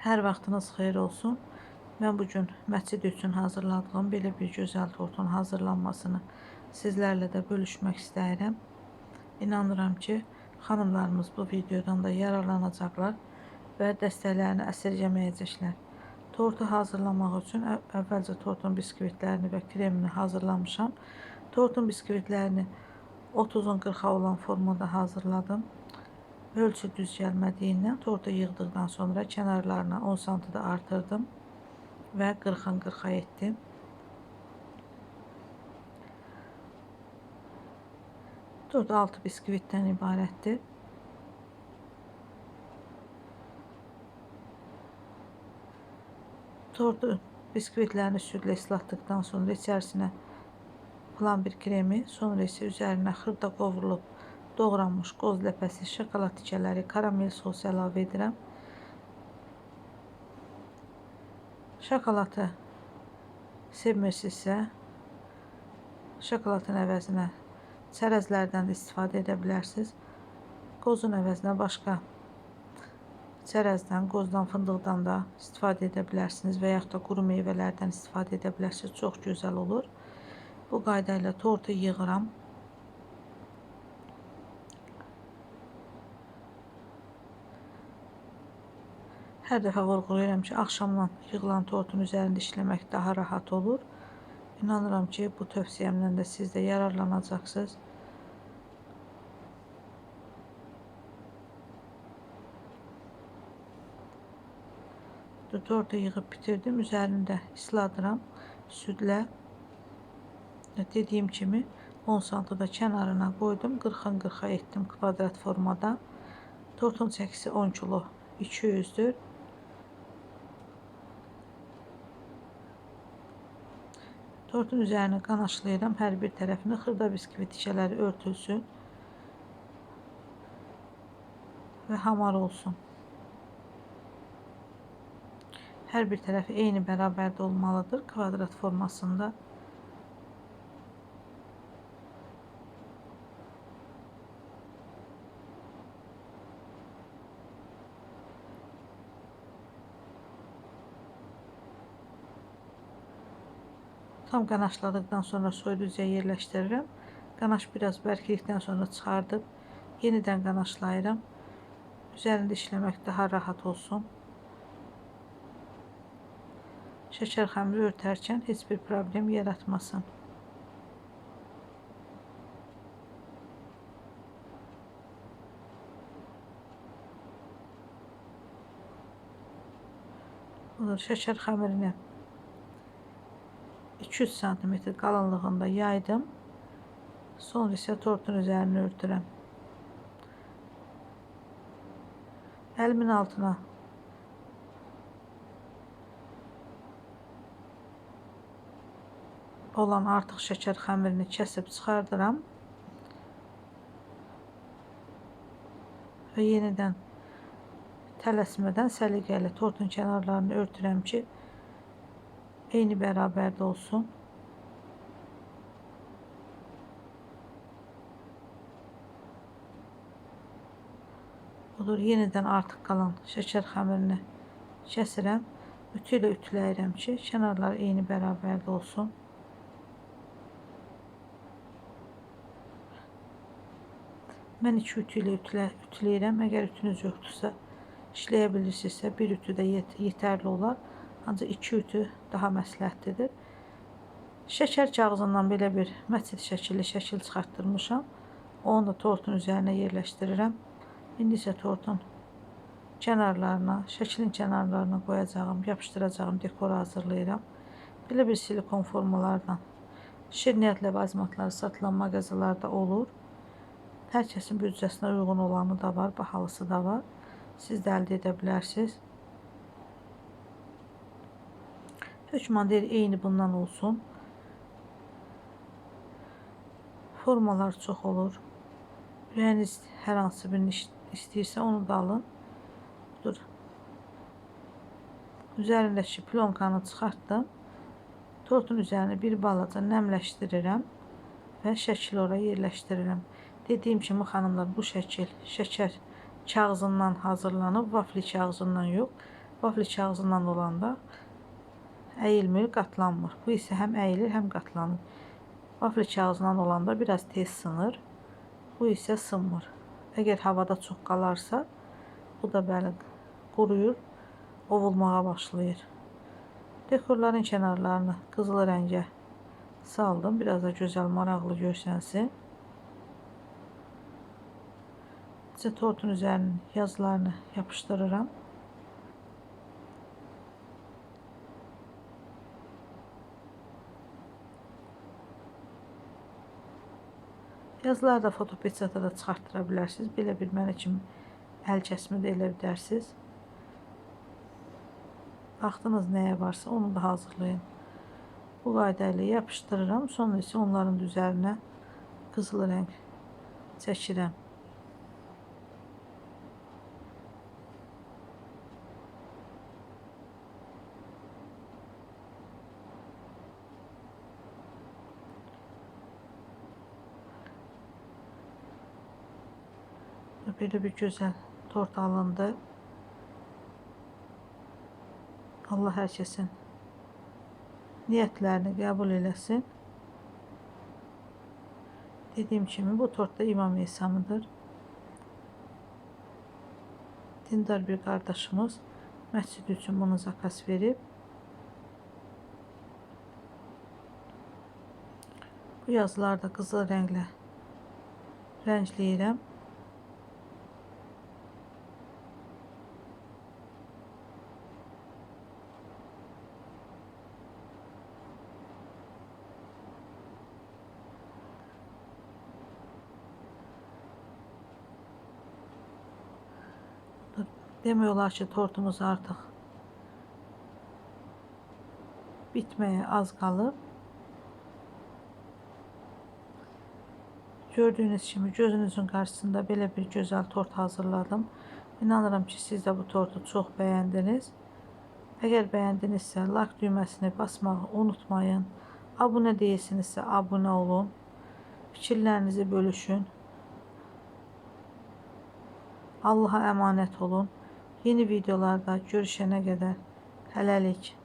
Hər vaxtınız xeyir olsun. Mən bu gün məscid üçün hazırladığım belə bir gözəl tortun hazırlanmasını sizlərlə də bölüşmək istəyirəm. İnanıram ki, xanımlarımız bu videodan da yararlanacaqlar və dəstəklərini əsirgəməyəcəklər. Tortu hazırlamaq üçün əv- əvvəlcə tortun biskvitlərini və kremini hazırlamışam. Tortun biskvitlərini 30-un 40-a olan formada hazırladım. Ölçü düz gəlmədiyindən tortu yığdıqdan sonra kənarlarına 10 sm da artırdım və 40-ın 40-a etdim. Tort 6 biskvitdən ibarətdir. Tortu biskvitlərini südlə ıslatdıktan sonra içərisinə plan bir kremi, sonra isə üzərinə xırda qovrulub doğranmış qoz ləpəsi, şokolad tikələri, karamel sos əlavə edirəm. Şokoladı sevmirsinizsə, şokoladın əvəzinə çərəzlərdən də istifadə edə bilərsiniz. Qozun əvəzinə başqa çərəzdən, qozdan, fındıqdan da istifadə edə bilərsiniz və yaxud da quru meyvələrdən istifadə edə bilərsiniz. Çox gözəl olur. Bu qayda ilə tortu yığıram. Hər dəfə vurğulayıram ki, axşamdan yığılan tortun üzərində işləmək daha rahat olur. İnanıram ki, bu tövsiyəmdən də siz də yararlanacaqsınız. Tortu yığıb bitirdim. Üzərində isladıram südlə. Dediyim kimi 10 sm da kənarına qoydum. 40-ın 40-a etdim kvadrat formada. Tortun çəkisi 10 kilo 200-dür. Tortun üzərini qanaşlayıram. Hər bir tərəfini xırda biskvit tikələri örtülsün. Və hamar olsun. Hər bir tərəfi eyni bərabərdə olmalıdır kvadrat formasında. Tam qanaşladıqdan sonra soyuducuya yerləşdirirəm. Qanaş biraz bərklikdən sonra çıxardıb yenidən qanaşlayıram. Üzərində işləmək daha rahat olsun. Şəkər xəmiri örtərkən heç bir problem yaratmasın. Şəkər xəmirini 200 cm qalınlığında yaydım. Sonra isə tortun üzərini örtürəm. Əlimin altına olan artıq şəkər xəmirini kəsib çıxardıram. Və yenidən tələsmədən səliqəli tortun kənarlarını örtürəm ki, eyni bərabərdə olsun. Budur, yenidən artıq qalan şəkər xəmirini kəsirəm. Ütü ilə ütüləyirəm ki, kənarlar eyni bərabərdə olsun. Mən iki ütü ilə ütülə, ütüləyirəm. Əgər ütünüz yoxdursa, işləyə bir ütü də yet yetərli olar. Ancaq iki ütü daha məsləhətlidir. Şəkər kağızından belə bir məscid şəkilli şəkil çıxartdırmışam. Onu da tortun üzərinə yerləşdirirəm. İndi isə tortun kənarlarına, şəklin kənarlarına qoyacağım, yapışdıracağım dekoru hazırlayıram. Belə bir silikon formalardan şirniyyat ləvazimatları satılan mağazalarda olur. Hər kəsin büdcəsinə uyğun olanı da var, bahalısı da var. Siz də əldə edə bilərsiniz. Hökman deyir, eyni bundan olsun. Formalar çox olur. Ürəyiniz hər hansı birini istəyirsə onu da alın. Budur. Üzərindəki plonkanı çıxartdım. Tortun üzərini bir balaca nəmləşdirirəm və şəkil oraya yerləşdirirəm. Dediyim kimi xanımlar bu şəkil şəkər kağızından hazırlanıb, vafli kağızından yox. Vafli kağızından olanda əyilmir, qatlanmır. Bu isə həm əyilir, həm qatlanır. Vafli kağızından olanda biraz tez sınır. Bu isə sınmır. Əgər havada çox qalarsa, bu da bəli quruyur, ovulmağa başlayır. Dekorların kənarlarını qızıl rəngə saldım. Biraz da gözəl, maraqlı görsənsin. İşte tortun üzerine yazılarını yapıştırıram. Yazıları da fotopeçata da çıxartdıra bilərsiniz. Belə bir mənə kimi əl kəsmə də elə bilərsiniz. Vaxtınız nəyə varsa onu da hazırlayın. Bu qayda ilə yapışdırıram. Sonra isə onların üzərinə qızıl rəng çəkirəm. Böyle bir güzel tort alındı. Allah herkesin niyetlerini kabul eləsin. Dediğim kimi bu tort da İmam İsa'mıdır. Dindar bir kardeşimiz məscid üçün bunu zakas verib. Bu yazılarda qızıl rənglə rəngləyirəm. Demək ki, tortumuz artıq bitməyə az qalıb. Gördüyünüz kimi gözünüzün qarşısında belə bir gözəl tort hazırladım. İnanıram ki, siz də bu tortu çox bəyəndiniz. Əgər bəyəndinizsə, like düyməsini basmağı unutmayın. Abunə deyilsinizsə, abunə olun. Fikirlərinizi bölüşün. Allah'a emanet olun. Yeni videolarda görüşene kadar hələlik.